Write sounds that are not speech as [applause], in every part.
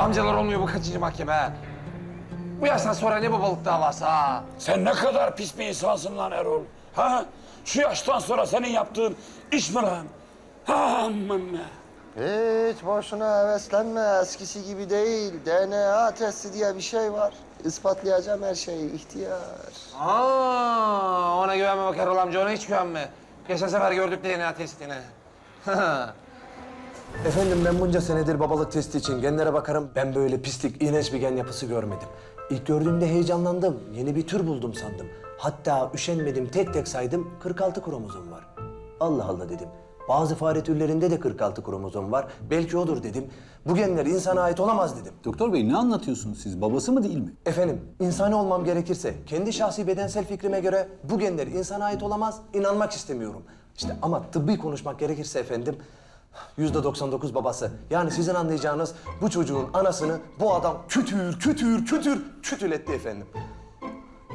Amcalar olmuyor bu kaçıncı mahkeme ha? Bu yaştan sonra ne babalık davası ha? Sen ne kadar pis bir insansın lan Erol. Ha? Şu yaştan sonra senin yaptığın iş mi lan? Ha aman ne? Hiç boşuna heveslenme. Eskisi gibi değil. DNA testi diye bir şey var. Ispatlayacağım her şeyi. ihtiyar. Aa, ona güvenme bak Erol amca, ona hiç güvenme. Geçen sefer gördük DNA testini. [laughs] Efendim ben bunca senedir babalık testi için genlere bakarım. Ben böyle pislik, iğrenç bir gen yapısı görmedim. İlk gördüğümde heyecanlandım. Yeni bir tür buldum sandım. Hatta üşenmedim tek tek saydım 46 kromozom var. Allah Allah dedim. Bazı fare türlerinde de 46 kromozom var. Belki odur dedim. Bu genler insana ait olamaz dedim. Doktor bey ne anlatıyorsunuz siz? Babası mı değil mi? Efendim, insani olmam gerekirse kendi şahsi bedensel fikrime göre bu genler insana ait olamaz, inanmak istemiyorum. İşte ama tıbbi konuşmak gerekirse efendim, yüzde 99 babası. Yani sizin anlayacağınız bu çocuğun anasını bu adam kütür, kütür, kütür, kütületti efendim.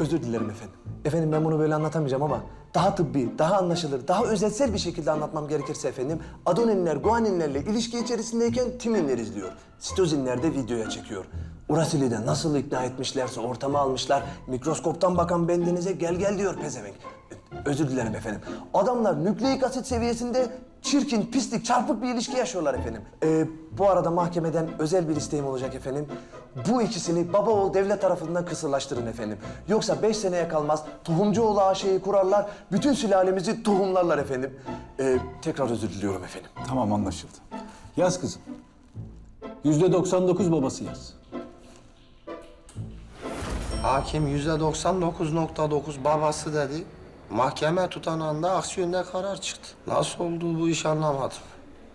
Özür dilerim efendim. Efendim ben bunu böyle anlatamayacağım ama daha tıbbi, daha anlaşılır, daha özetsel bir şekilde anlatmam gerekirse efendim... ...adoninler guaninlerle ilişki içerisindeyken timinler izliyor. Sitozinler de videoya çekiyor. Urasili de nasıl ikna etmişlerse ortama almışlar. Mikroskoptan bakan bendenize gel gel diyor pezevenk. Özür dilerim efendim. Adamlar nükleik asit seviyesinde çirkin, pislik, çarpık bir ilişki yaşıyorlar efendim. Ee, bu arada mahkemeden özel bir isteğim olacak efendim. Bu ikisini baba oğul devlet tarafından kısırlaştırın efendim. Yoksa beş seneye kalmaz tohumcuoğlu AŞ'yi kurarlar, bütün sülalemizi tohumlarlar efendim. Ee, tekrar özür diliyorum efendim. Tamam anlaşıldı. Yaz kızım. Yüzde 99 babası yaz. Hakim yüzde 99.9 babası dedi. Mahkeme tutanağında aksi yönde karar çıktı. Nasıl oldu bu iş anlamadım.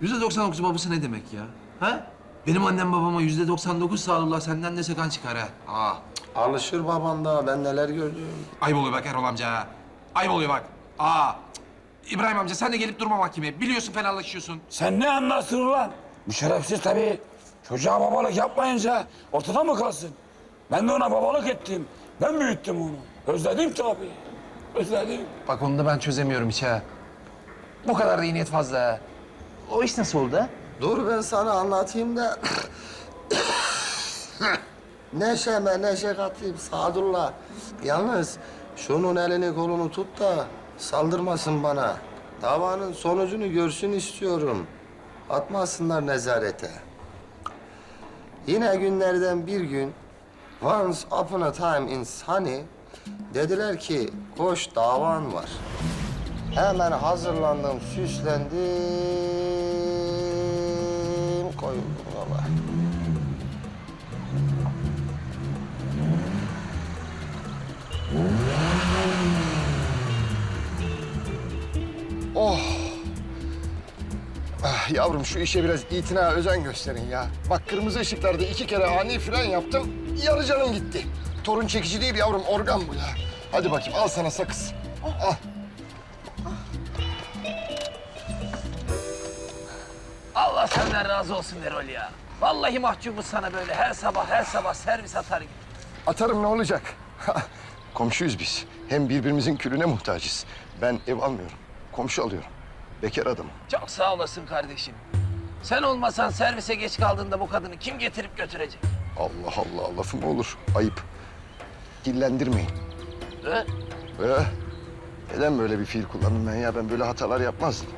Yüzde 99 babası ne demek ya? Ha? Benim annem babama yüzde 99 sağlıkla senden de sakan çıkar ha. Aa, Alışır baban da ben neler gördüm. Ayıp oluyor bak Erol amca. Ayıp oluyor bak. Aa, cık. İbrahim amca sen de gelip durma mahkemeye. Biliyorsun fenalaşıyorsun. Sen ne anlarsın lan? Bu şerefsiz tabii. Çocuğa babalık yapmayınca ortada mı kalsın? Ben de ona babalık ettim. Ben büyüttüm onu. Özledim tabii. Özledim. Bak onu da ben çözemiyorum hiç ha. Bu kadar da iyi niyet fazla ha. O iş nasıl oldu ha? Dur ben sana anlatayım da... Neşeme neşe katayım Sadullah. Yalnız şunun elini kolunu tut da saldırmasın bana. Davanın sonucunu görsün istiyorum. Atmasınlar nezarete. Yine günlerden bir gün Once upon a time in Sunny dediler ki koş davan var. Hemen hazırlandım, süslendim, koyuldum yola. Oh. Ah, yavrum şu işe biraz itina, özen gösterin ya. Bak kırmızı ışıklarda iki kere ani fren yaptım, yarı canım gitti. Torun çekici değil yavrum, organ bu ya. Hadi bakayım, al sana sakız. Al. Allah senden razı olsun Erol ya. Vallahi mahcubuz sana böyle her sabah her sabah servis atar gibi. Atarım ne olacak? [laughs] Komşuyuz biz. Hem birbirimizin külüne muhtacız. Ben ev almıyorum, komşu alıyorum. Bekar adamım. Çok sağ olasın kardeşim. Sen olmasan servise geç kaldığında bu kadını kim getirip götürecek? Allah Allah, lafı mı olur? Ayıp. Dillendirmeyin. He? Ee, neden böyle bir fiil kullandım ben ya? Ben böyle hatalar yapmazdım.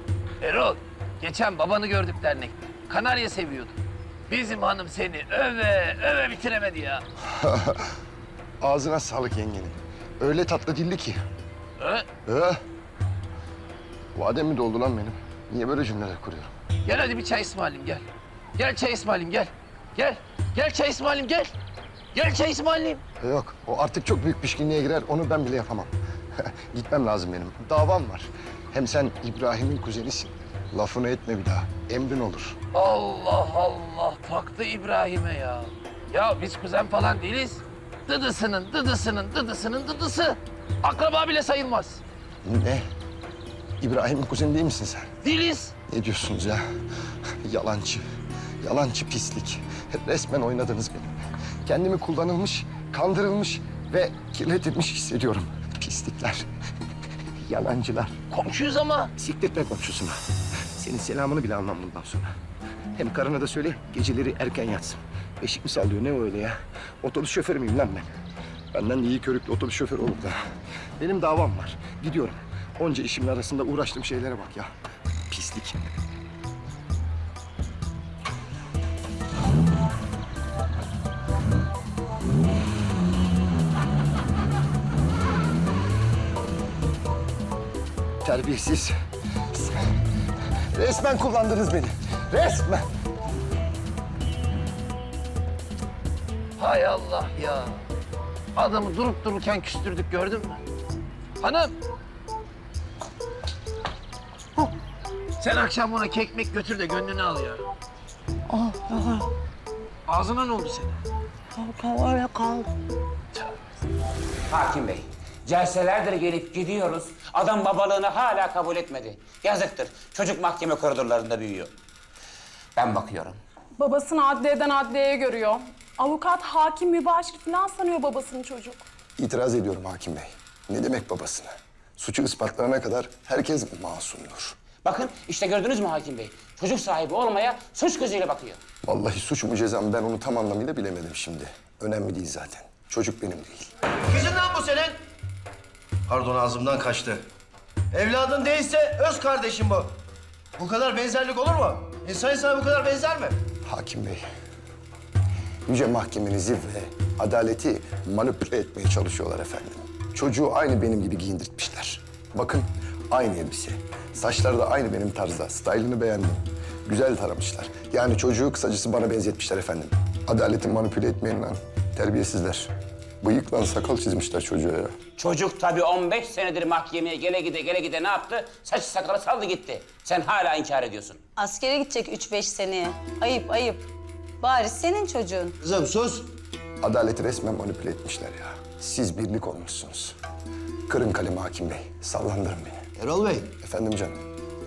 Erol, geçen babanı gördük dernekte. Kanarya seviyordu. Bizim hanım seni öve öve bitiremedi ya. [laughs] Ağzına sağlık yengenin. Öyle tatlı dilli ki. He? Ee, vadem mi doldu lan benim? Niye böyle cümleler kuruyorum? Gel hadi bir çay ısmarlayayım gel. Gel çay ısmarlayayım gel. Gel. Gel çay ısmarlayayım gel. Gel çay ısmarlayayım. Yok, o artık çok büyük pişkinliğe girer. Onu ben bile yapamam. [laughs] Gitmem lazım benim. Davam var. Hem sen İbrahim'in kuzenisin. Lafını etme bir daha. Emrin olur. Allah Allah taktı İbrahim'e ya. Ya biz kuzen falan değiliz. Dıdısının, dıdısının, dıdısının dıdısı. Akraba bile sayılmaz. Ne? İbrahim'in kuzeni değil misin sen? Değiliz. Ne diyorsunuz ya? [laughs] Yalancı. Yalancı pislik. Resmen oynadınız benimle. Kendimi kullanılmış, kandırılmış ve kirletilmiş hissediyorum. Pislikler. [laughs] Yalancılar. Komşuyuz ama. Sikletme komşusuna. Senin selamını bile almam bundan sonra. Hem karına da söyle geceleri erken yatsın. Beşik mi sallıyor ne o öyle ya? Otobüs şoförü müyüm lan ben? Benden iyi körüklü otobüs şoförü olur da. Benim davam var. Gidiyorum. Onca işimin arasında uğraştığım şeylere bak ya. Pislik. Terbiyesiz. Resmen kullandınız beni. Resmen. Hay Allah ya. Adamı durup dururken küstürdük gördün mü? Hanım. Huh. Sen akşam ona kekmek götür de gönlünü al ya. Ağzına ne oldu senin? Hakim Bey, celselerdir gelip gidiyoruz. Adam babalığını hala kabul etmedi. Yazıktır. Çocuk mahkeme koridorlarında büyüyor. Ben bakıyorum. Babasını adliyeden adliyeye görüyor. Avukat, hakim, mübaşir falan sanıyor babasını çocuk. İtiraz ediyorum hakim bey. Ne demek babasına? Suçu ispatlanana kadar herkes masumdur. Bakın işte gördünüz mü Hakim Bey? Çocuk sahibi olmaya suç gözüyle bakıyor. Vallahi suç mu ceza mı ben onu tam anlamıyla bilemedim şimdi. Önemli değil zaten. Çocuk benim değil. Kızın lan bu senin. Pardon ağzımdan kaçtı. Evladın değilse öz kardeşim bu. Bu kadar benzerlik olur mu? İnsan insana bu kadar benzer mi? Hakim bey. Yüce mahkemenizi ve adaleti manipüle etmeye çalışıyorlar efendim. Çocuğu aynı benim gibi giyindirtmişler. Bakın aynı elbise. Saçları da aynı benim tarzda. Stylını beğendim. Güzel taramışlar. Yani çocuğu kısacası bana benzetmişler efendim. Adaleti manipüle etmeyin lan. Terbiyesizler. Bıyıkla sakal çizmişler çocuğa ya. Çocuk tabii 15 senedir mahkemeye gele gide gele gide ne yaptı? Saç sakalı saldı gitti. Sen hala inkar ediyorsun. Askere gidecek üç beş seneye. Ayıp ayıp. Bari senin çocuğun. Kızım sus. Adaleti resmen manipüle etmişler ya. Siz birlik olmuşsunuz. Kırın kalemi hakim bey. Sallandırın beni. Erol Bey, Efendim canım.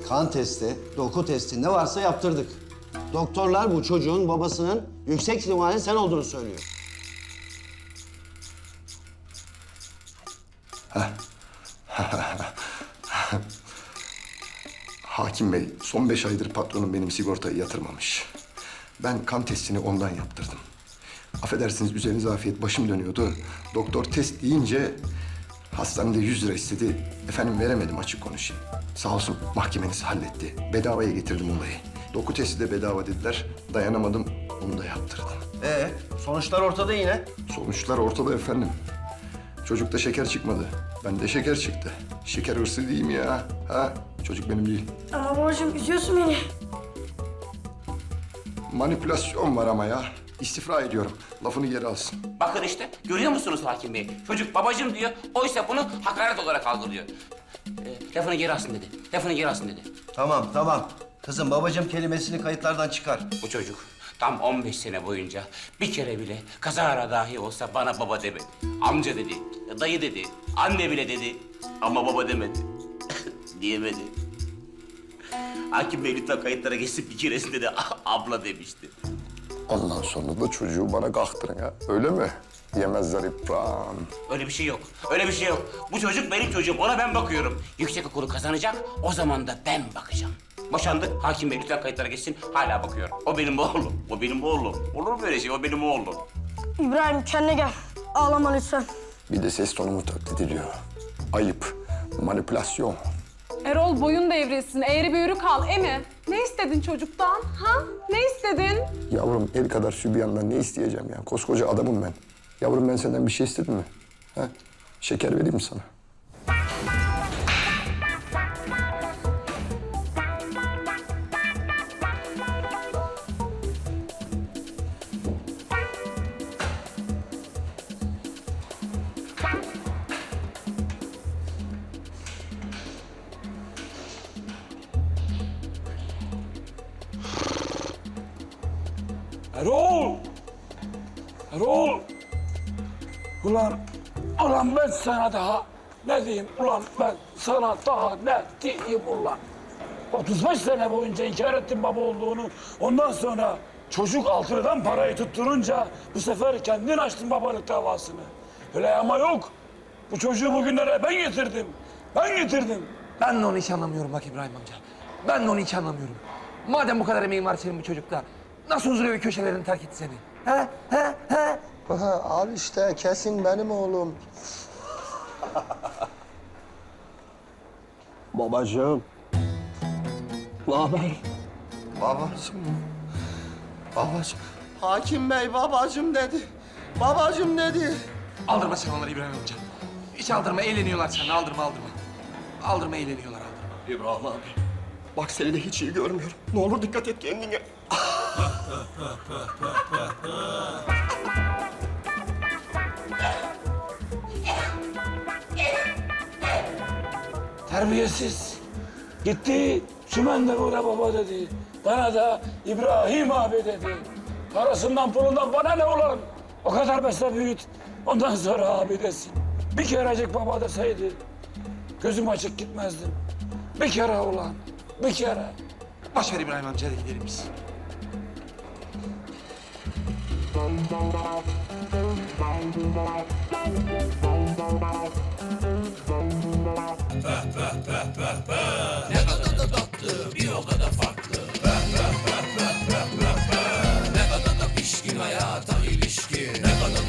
kan testi, doku testi ne varsa yaptırdık. Doktorlar bu çocuğun babasının yüksek ihtimalle sen olduğunu söylüyor. [laughs] Hakim Bey, son beş aydır patronum benim sigortayı yatırmamış. Ben kan testini ondan yaptırdım. Affedersiniz üzerinize afiyet başım dönüyordu. Doktor test deyince hastanede 100 lira istedi. Efendim veremedim açık konuşayım. Sağ olsun mahkemeniz halletti. Bedavaya getirdim olayı. Doku testi de bedava dediler. Dayanamadım, onu da yaptırdım. Ee, sonuçlar ortada yine. Sonuçlar ortada efendim. Çocukta şeker çıkmadı. Bende şeker çıktı. Şeker hırsı değil mi ya? Ha? Çocuk benim değil. Ama babacığım üzüyorsun beni. Manipülasyon var ama ya. İstifra ediyorum. Lafını geri alsın. Bakın işte görüyor musunuz Hakim Bey? Çocuk babacım diyor. Oysa bunu hakaret olarak algılıyor. E, lafını geri alsın dedi. Lafını geri alsın dedi. Tamam, tamam. Kızım babacığım kelimesini kayıtlardan çıkar. Bu çocuk tam 15 sene boyunca bir kere bile kazara dahi olsa bana baba demedi. Amca dedi, dayı dedi, anne bile dedi ama baba demedi. [laughs] Diyemedi. Hakim Bey lütfen kayıtlara geçsin bir keresinde de [laughs] abla demişti. Ondan sonra da çocuğu bana kaktırın ya. Öyle mi? Yemezler İbrahim. Öyle bir şey yok. Öyle bir şey yok. Bu çocuk benim çocuğum. Ona ben bakıyorum. Yüksek okulu kazanacak. O zaman da ben bakacağım. Boşandık. Hakim Bey lütfen kayıtlara geçsin. Hala bakıyorum. O benim oğlum. O benim oğlum. Olur mu böyle şey? O benim oğlum. İbrahim kendine gel. Ağlama lütfen. Bir de ses tonumu taklit ediyor. Ayıp. Manipülasyon. Erol boyun devrilsin, eğri büğrü kal. Emi, ne istedin çocuktan? Ha? Ne istedin? Yavrum el kadar sübyandan ne isteyeceğim ya? Koskoca adamım ben. Yavrum ben senden bir şey istedim mi? Ha? Şeker vereyim mi sana? Erol! Ulan, ulan ben sana daha ne diyeyim ulan ben sana daha ne diyeyim ulan. 35 sene boyunca inkar ettim baba olduğunu. Ondan sonra çocuk altından parayı tutturunca bu sefer kendin açtın babalık davasını. Öyle ama yok. Bu çocuğu bugünlere ben getirdim. Ben getirdim. Ben de onu hiç anlamıyorum bak İbrahim amca. Ben de onu hiç anlamıyorum. Madem bu kadar emeğin var senin bu çocukta, nasıl huzur evi köşelerini terk etti seni? He he he. Ha, al işte kesin benim oğlum. [laughs] Babacığım. Ne haber? Babacım mı? Babacım. Hakim Bey babacım dedi. Babacım dedi. Aldırma sen onları İbrahim amca. Hiç aldırma, eğleniyorlar seninle. Aldırma, aldırma. Aldırma, eğleniyorlar, aldırma. İbrahim abi. Bak seni de hiç iyi görmüyorum. Ne olur dikkat et kendine. Terbiyesiz. Gitti Sümen de burada baba dedi. Bana da İbrahim abi dedi. Parasından pulundan bana ne ulan? O kadar besle büyüt. Ondan sonra abi desin. Bir kerecik baba deseydi. Gözüm açık gitmezdim. Bir kere ulan. Bir kere. Boş ver İbrahim amca, gidelim biz. Ne kadar da tatlı, bir o kadar farklı. Ne kadar da pişkin hayata ilişkin. Ne kadar